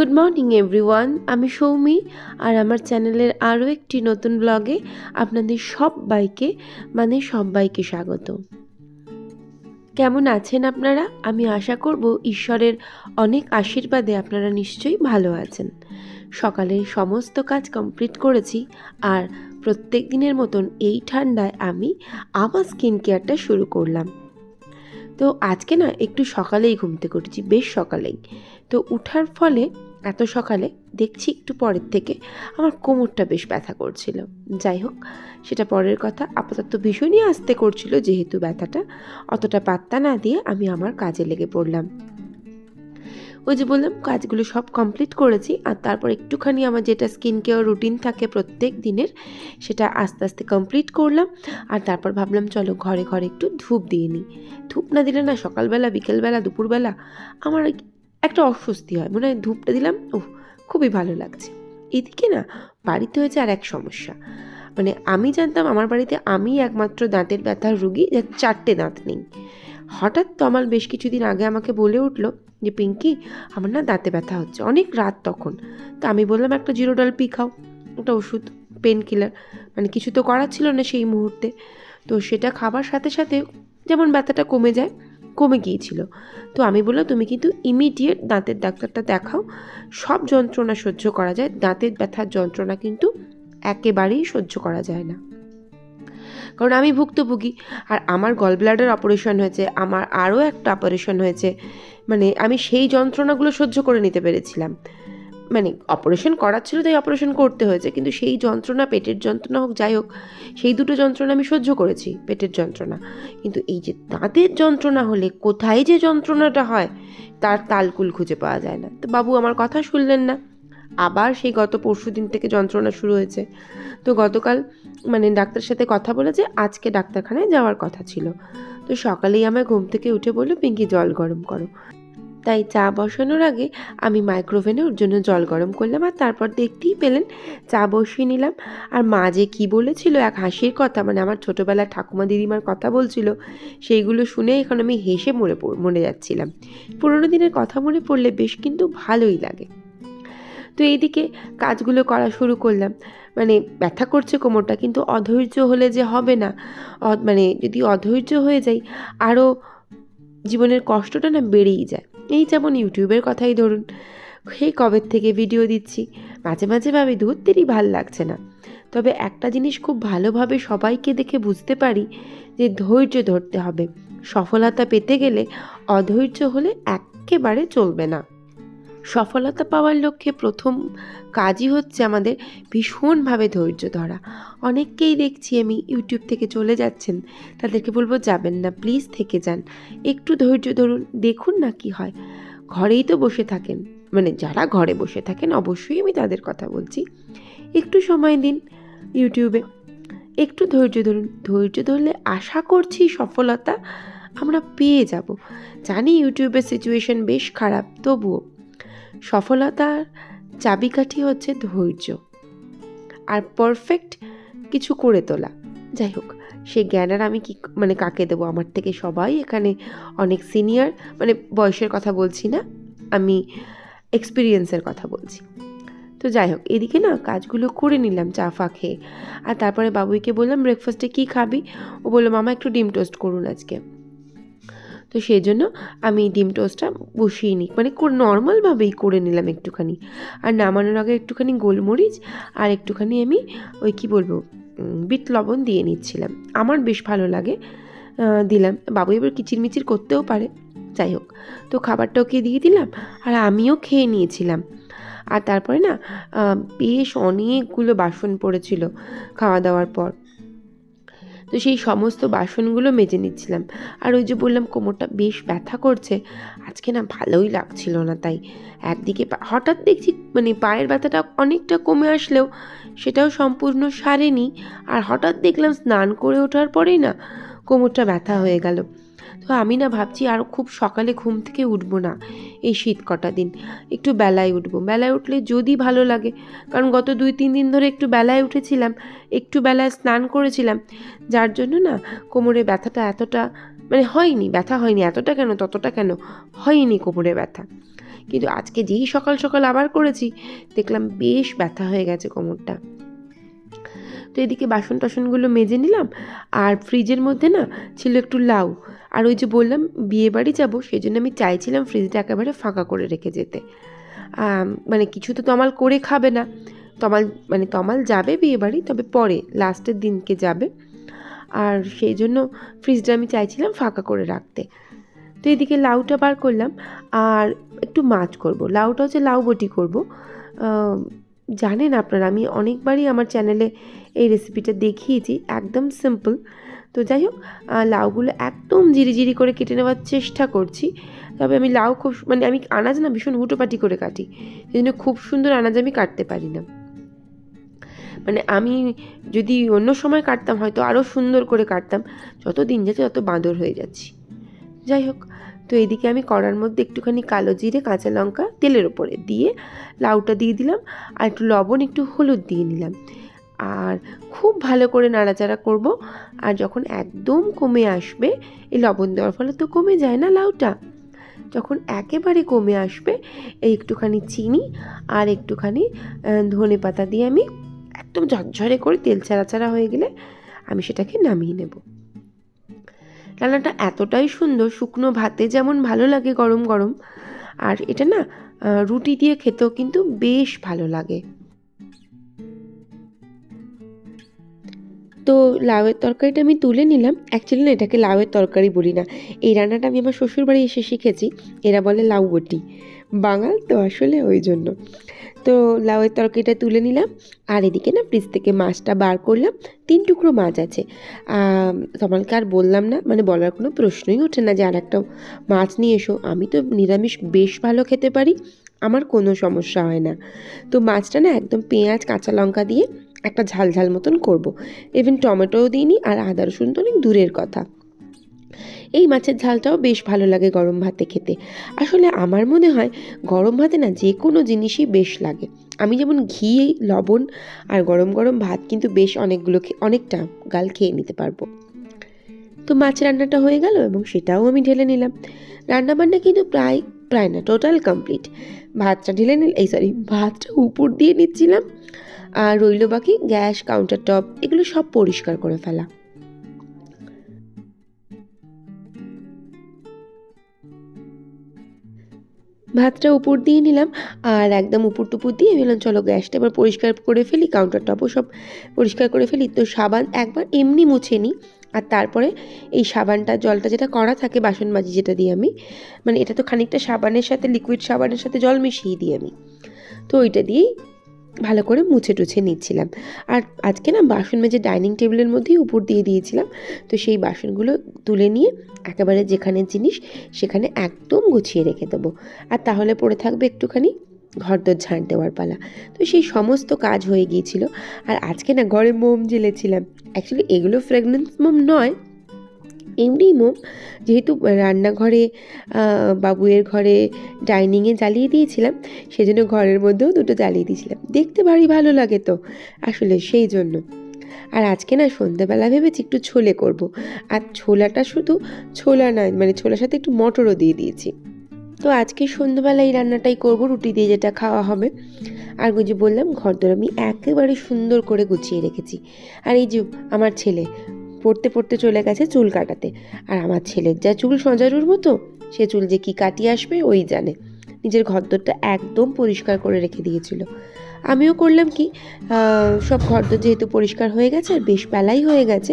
Good morning everyone আমি সৌমি, আর আমার চ্যানেলের আরও একটি নতুন ব্লগে আপনাদের সবাইকে মানে সবাইকে স্বাগত। কেমন আছেন আপনারা? আমি আশা করব ঈশ্বরের অনেক আশীর্বাদে আপনারা নিশ্চয়ই ভালো আছেন। সকালের সমস্ত কাজ কমপ্লিট করেছি, আর প্রত্যেক দিনের মতন এই ঠান্ডায় আমি আবার স্কিন কেয়ারটা শুরু করলাম। তো আজকে না, একটু সকালেই ঘুমতে করেছি, বেশ সকালেই। তো উঠার ফলে এত সকালে দেখছি একটু পরের থেকে আমার কোমরটা বেশ ব্যথা করছিল। যাই হোক, সেটা পরের কথা। আপাতত ভীষণই আস্তে করছিল যেহেতু ব্যথাটা। অতটা পাত্তা না দিয়ে আমি আমার কাজে লেগে পড়লাম। ওই যে বললাম, কাজগুলো সব কমপ্লিট করেছি আর তারপর একটুখানি আমার যেটা স্কিন কেয়ার রুটিন থাকে প্রত্যেক দিনের, সেটা আস্তে আস্তে কমপ্লিট করলাম। আর তারপর ভাবলাম, চলো ঘরে ঘরে একটু ধূপ দিয়ে নিই। ধূপ না দিলে না সকালবেলা, বিকেলবেলা, দুপুরবেলা আমার একটা অস্বস্তি হয়। মনে হয় ধূপটা দিলাম ও খুবই ভালো লাগছে। এদিকে না, বাড়িতে হয়েছে আর এক সমস্যা। মানে আমি জানতাম আমার বাড়িতে আমি একমাত্র দাঁতের ব্যথার রুগী যার চারটে দাঁত নেই। হঠাৎ তো আমার বেশ কিছুদিন আগে আমাকে বলে উঠল যে, পিঙ্কি, আমার না দাঁতে ব্যথা হচ্ছে। অনেক রাত তখন। তো আমি বললাম, একটা জিরো ডাল পি খাও। একটা ওষুধ, পেন কিলার। মানে কিছু তো করার ছিল না সেই মুহূর্তে। তো সেটা খাবার সাথে সাথে যেমন ব্যথাটা কমে যায় কমে গিয়েছিল। তো আমি বললাম, তুমি কিন্তু ইমিডিয়েট দাঁতের ডাক্তারটা দেখাও। সব যন্ত্রণা সহ্য করা যায়। দাঁতের ব্যথার যন্ত্রণা কিন্তু একেবারেই সহ্য করা যায় না। কারণ আমি ভুক্তভোগী। আর আমার গল ব্লাডার অপারেশন হয়েছে, আমার আরও একটা অপারেশন হয়েছে। মানে আমি সেই যন্ত্রণাগুলো সহ্য করে নিতে পেরেছিলাম। মানে অপারেশন করার ছিল, তাই অপারেশন করতে হয়েছে। কিন্তু সেই যন্ত্রণা, পেটের যন্ত্রণা হোক, যাই হোক, সেই দুটো যন্ত্রণা আমি সহ্য করেছি, পেটের যন্ত্রণা। কিন্তু এই যে দাঁতের যন্ত্রণা হলে কোথায় যে যন্ত্রণাটা হয়, তার তালকুল খুঁজে পাওয়া যায় না। তো বাবু, আমার কথা শুনলেন না। আবার সেই গত পরশু দিন থেকে যন্ত্রণা শুরু হয়েছে। তো গতকাল মানে ডাক্তারের সাথে কথা বলেছে আজকে ডাক্তারখানায় যাওয়ার কথা ছিল। তো সকালেই আমায় ঘুম থেকে উঠে বলল, পিঙ্কি, জল গরম করো। তাই চা বসানোর আগে আমি মাইক্রোওভেনে ওর জন্য জল গরম করলাম আর তারপর দেখতেই পেলেন চা বসিয়ে নিলাম। আর মা যে কী বলেছিল, এক হাসির কথা মানে আমার ছোটোবেলার ঠাকুমা দিদিমার কথা বলছিল, সেইগুলো শুনে এখন আমি হেসে মরে মরে যাচ্ছিলাম। পুরোনো দিনের কথা মনে পড়লে বেশ কিন্তু ভালোই লাগে। তো এইদিকে কাজগুলো করা শুরু করলাম। মানে ব্যথা করছে কোমরটা, কিন্তু অধৈর্য হলে যে হবে না মানে যদি অধৈর্য হয়ে যাই, আরও জীবনের কষ্টটা না বেড়েই যায়। এই যেমন ইউটিউবের কথাই ধরুন। সেই কবের থেকে ভিডিও দিচ্ছি? মাঝে মাঝে ভাবি ধরতেরই ভালো লাগছে না। তবে একটা জিনিস খুব ভালোভাবে সবাইকে দেখে বুঝতে পারি যে ধৈর্য ধরতে হবে। সফলতা পেতে গেলে অধৈর্য হলে একেবারে চলবে না। সফলতা পাওয়ার লক্ষ্যে প্রথম কাজই হচ্ছে আমাদের ভীষণভাবে ধৈর্য ধরা। অনেককেই দেখছি আমি ইউটিউব থেকে চলে যাচ্ছেন, তাদেরকে বলব যাবেন না প্লিজ থেকে যান। একটু ধৈর্য ধরুন, দেখুন না কি হয়। ঘরেই তো বসে থাকেন মানে যারা ঘরে বসে থাকেন, অবশ্যই আমি তাদের কথা বলছি। একটু সময় দিন ইউটিউবে একটু ধৈর্য ধরুন, ধৈর্য ধরলে আশা করছি সফলতা আমরা পেয়ে যাব। জানি ইউটিউবের সিচুয়েশন বেশ খারাপ, তবুও সফলতার চাবিকাঠি হচ্ছে ধৈর্য আর পারফেক্ট কিছু করে তোলা। যাই হোক, সেই জ্ঞান আর আমি কি মানে কাকে দেবো? আমার থেকে সবাই এখানে অনেক সিনিয়র মানে বয়সের কথা বলছি না, আমি এক্সপিরিয়েন্সের কথা বলছি। তো যাই হোক, এদিকে না কাজগুলো করে নিলাম চা ফা খেয়ে। আর তারপরে বাবুইকে বললাম ব্রেকফাস্টে কী খাবি? ও বলল, মামা, একটু ডিম টোস্ট করুন আজকে। তো সেই জন্য আমি ডিম টোস্টটা বসিয়ে নিই। মানে নর্মালভাবেই করে নিলাম একটুখানি। আর নামানোর আগে একটুখানি গোলমরিচ আর একটুখানি আমি ওই কি বলব বিট লবণ দিয়ে নিচ্ছিলাম। আমার বেশ ভালো লাগে দিলাম। বাবু এবার কিচিরমিচির করতেও পারে, যাই হোক। তো খাবারটা ওকে দিয়ে দিলাম আর আমিও খেয়ে নিয়েছিলাম। আর তারপরে না বেশ অনেকগুলো বাসন পড়েছিল খাওয়া দাওয়ার পর। তো সেই সমস্ত বাসনগুলো মেজে নিচ্ছিলাম। আর ওই যে বললাম, কোমরটা বেশ ব্যথা করছে। আজকে না ভালোই লাগছিল না তাই। একদিকে হঠাৎ দেখছি মানে পায়ের ব্যথাটা অনেকটা কমে আসলেও সেটাও সম্পূর্ণ সারেনি। আর হঠাৎ দেখলাম স্নান করে ওঠার পরেই না কোমরটা ব্যথা হয়ে গেল। তো আমি না ভাবছি আর খুব সকালে ঘুম থেকে উঠবো না এই শীত কটা দিন। একটু বেলায় উঠবো। বেলায় উঠলে যদি ভালো লাগে, কারণ গত দুই, তিন দিন ধরে একটু বেলায় উঠেছিলাম, একটু বেলায় স্নান করেছিলাম, যার জন্য না কোমরে ব্যথাটা এতটা মানে হয়নি, ব্যথা হয়নি, এতটা কেন, ততটা কেন হয়নি কোমরে ব্যথা। কিন্তু আজকে যেই সকাল সকাল আবার করেছি, দেখলাম বেশ ব্যথা হয়ে গেছে কোমরটা। তো এদিকে বাসন টাসনগুলো মেজে নিলাম, আর ফ্রিজের মধ্যে না ছিল একটু লাউ। আর ওই যে বললাম বিয়ে বাড়ি যাব সেই জন্য আমি চাইছিলাম ফ্রিজটা একেবারে ফাঁকা করে রেখে যেতে। মানে কিছু তো তমাল করে খাবে না। তমাল মানে তমাল যাবে বিয়ে বাড়ি, তবে পরে, লাস্টের দিনকে যাবে। আর সেই জন্য ফ্রিজটা আমি চাইছিলাম ফাঁকা করে রাখতে। তো এদিকে লাউটা বার করলাম, আর একটু মাছ করব। লাউটা হচ্ছে লাউ বটি করব। জানেন আপনারা, আমি অনেকবারই আমার চ্যানেলে এই রেসিপিটা দেখিয়েছি, একদম সিম্পল তো যাই হোক লাউগুলো একদম জিরি জিরি করে কেটে নেওয়ার চেষ্টা করছি, তবে আমি লাউ খুব মানে আমি আনাজ না ভীষণ হুটোপাটি করে কাটি সেই জন্য খুব সুন্দর আনাজ আমি কাটতে পারি না। মানে আমি যদি অন্য সময় কাটতাম, হয়তো আরও সুন্দর করে কাটতাম, যত দিন যাচ্ছে তত বাঁদর হয়ে যাচ্ছি। যাই হোক তো এদিকে আমি কড়ার মধ্যে একটুখানি কালো জিরে, কাঁচা লঙ্কা তেলের ওপরে দিয়ে লাউটা দিয়ে দিলাম আর একটু লবণ, একটু হলুদ দিয়ে নিলাম। আর খুব ভালো করে নাড়াচাড়া করব আর যখন একদম কমে আসবে, এই লবণ দেওয়ার ফলে তো কমে যায় না লাউটা? যখন একেবারে কমে আসবে, এই একটুখানি চিনি আর একটুখানি ধনে পাতা দিয়ে আমি একদম ঝরঝরে করে তেল ছাড়া ছাড়া হয়ে গেলে আমি সেটাকে নামিয়ে নেব। রান্নাটা এতটাই সুন্দর, শুকনো ভাতে যেমন ভালো লাগে গরম গরম। আর এটা না রুটি দিয়ে খেতেও কিন্তু বেশ ভালো লাগে। লাউয়ের তরকারিটা আমি তুলে নিলাম। অ্যাকচুয়ালি না, এটাকে লাউয়ের তরকারি বলি না। এই রান্নাটা আমি আমার শ্বশুরবাড়ি এসে শিখেছি। এরা বলে লাউ বটি। বাঙাল তো আসলে ওই জন্য। তো লাউয়ের তরকারিটা তুলে নিলাম। আর এদিকে না ফ্রিজ থেকে মাছটা বার করলাম। তিন টুকরো মাছ আছে। তোমাকে আর বললাম না মানে বলার কোনো প্রশ্নই ওঠে না যে আর একটা মাছ নিয়ে এসো। আমি তো নিরামিষ বেশ ভালো খেতে পারি। আমার কোনো সমস্যা হয় না। তো মাছটা না একদম পেঁয়াজ, কাঁচা লঙ্কা দিয়ে একটা ঝাল ঝাল মতন করব। ইভেন টমেটোও দিইনি আর আদা, রসুন তো অনেক দূরের কথা। এই মাছের ঝালটাও বেশ ভালো লাগে গরম ভাতে খেতে। আসলে আমার মনে হয় গরম ভাতে না যে কোনো জিনিসই বেশ লাগে। আমি যেমন ঘি, লবণ আর গরম গরম ভাত কিন্তু বেশ অনেকগুলো অনেকটা গাল খেয়ে নিতে পারব। তো মাছ রান্নাটা হয়ে গেল এবং সেটাও আমি ঢেলে নিলাম। রান্নাবান্না কিন্তু প্রায় প্রায় না টোটাল কমপ্লিট ভাতটা ঢেলে নিল, এই সরি ভাতটা উপর দিয়ে নিচ্ছিলাম। আর রইল বাকি গ্যাস কাউন্টার টপ এগুলো সব পরিষ্কার করে ফেলা। ভাতটা উপর দিয়ে নিলাম আর একদম উপর টুপুর দিয়ে বললাম, চলো গ্যাসটা এবার পরিষ্কার করে ফেলি কাউন্টার টপও সব পরিষ্কার করে ফেলি। তো সাবান একবার এমনি মুছে নিই আর তারপরে এই সাবানটা, জলটা যেটা করা থাকে বাসন মাজি যেটা দিই আমি মানে এটা তো খানিকটা সাবানের সাথে লিকুইড সাবানের সাথে জল মিশিয়ে দিই আমি। তো ওইটা দিয়েই ভালো করে মুছে টুছে নিচ্ছিলাম। আর আজকে না বাসন মেজে ডাইনিং টেবিলের মধ্যেই উপর দিয়ে দিয়েছিলাম। তো সেই বাসনগুলো তুলে নিয়ে একেবারে যেখানে জিনিস সেখানে একদম গুছিয়ে রেখে দেবো। আর তাহলে পড়ে থাকবে একটুখানি ঘরদোর ঝাঁট দেওয়ার পালা। তো সেই সমস্ত কাজ হয়ে গিয়েছিল। আর আজকে না ঘরে মোম জ্বেলেছিলাম অ্যাকচুয়ালি এগুলো ফ্রেগনেন্স মোম নয়। এমনি মোম, যেহেতু রান্নাঘরে বাবুয়ের ঘরে ডাইনিংয়ে জ্বালিয়ে দিয়েছিলাম, সেজন্য ঘরের মধ্যেও দুটো জ্বালিয়ে দিয়েছিলাম। দেখতে ভারী ভালো লাগে তো, আসলে সেই জন্য। আর আজকে না সন্ধ্যাবেলা ভেবেছি একটু ছোলে করব। আর ছোলাটা শুধু ছোলা নয় মানে ছোলার সাথে একটু মটরও দিয়ে দিয়েছি। তো আজকে সন্ধ্যাবেলা এই রান্নাটাই করব, রুটি দিয়ে যেটা খাওয়া হবে। আর যে বললাম, ঘরদোর আমি একেবারে সুন্দর করে গুছিয়ে রেখেছি। আর এই যে আমার ছেলে পড়তে পড়তে চলে গেছে চুল কাটাতে। আর আমার ছেলের যা চুল সজারুর মতো, সে চুল যে কি কাটিয়ে আসবে ওই জানে। নিজের ঘরদোরটা একদম পরিষ্কার করে রেখে দিয়েছিল। আমিও করলাম কি সব ঘরদোর যেহেতু পরিষ্কার হয়ে গেছে আর বেশ বেলাই হয়ে গেছে,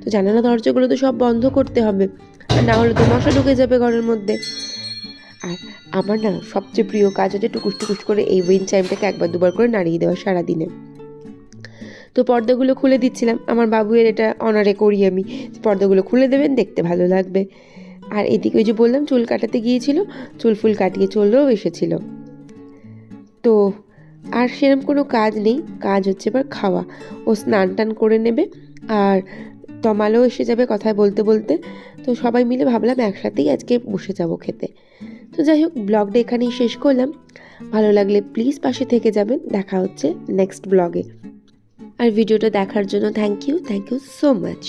তো জানালা দরজাগুলো তো সব বন্ধ করতে হবে। আর না হলে তো মশা ঢুকে যাবে ঘরের মধ্যে। আর আমার না সবচেয়ে প্রিয় কাজ হচ্ছে টুকুস টুকুস করে এই উইন চাইমটাকে একবার দুবার করে নাড়িয়ে দেওয়া সারাদিনে। তো পর্দাগুলো খুলে দিচ্ছিলাম। আমার বাবুয়ের এটা অনারে করি আমি। পর্দাগুলো খুলে দেবেন, দেখতে ভালো লাগবে। আর এদিকে ওই যে বললাম, চুল কাটাতে গিয়েছিল, চুল ফুল কাটিয়ে চললেও এসেছিল। তো আর সেরকম কোনো কাজ নেই, কাজ হচ্ছে এবার খাওয়া। ও স্নান টান করে নেবে, আর তমালও এসে যাবে কথায় বলতে বলতে। তো সবাই মিলে ভাবলাম একসাথেই আজকে বসে যাব খেতে। তো যাই হোক ব্লগটা এখানেই শেষ করলাম। ভালো লাগলে প্লিজ পাশে থেকে যাবেন। দেখা হচ্ছে নেক্সট ব্লগে আর ভিডিওটা দেখার জন্য thank you thank you so much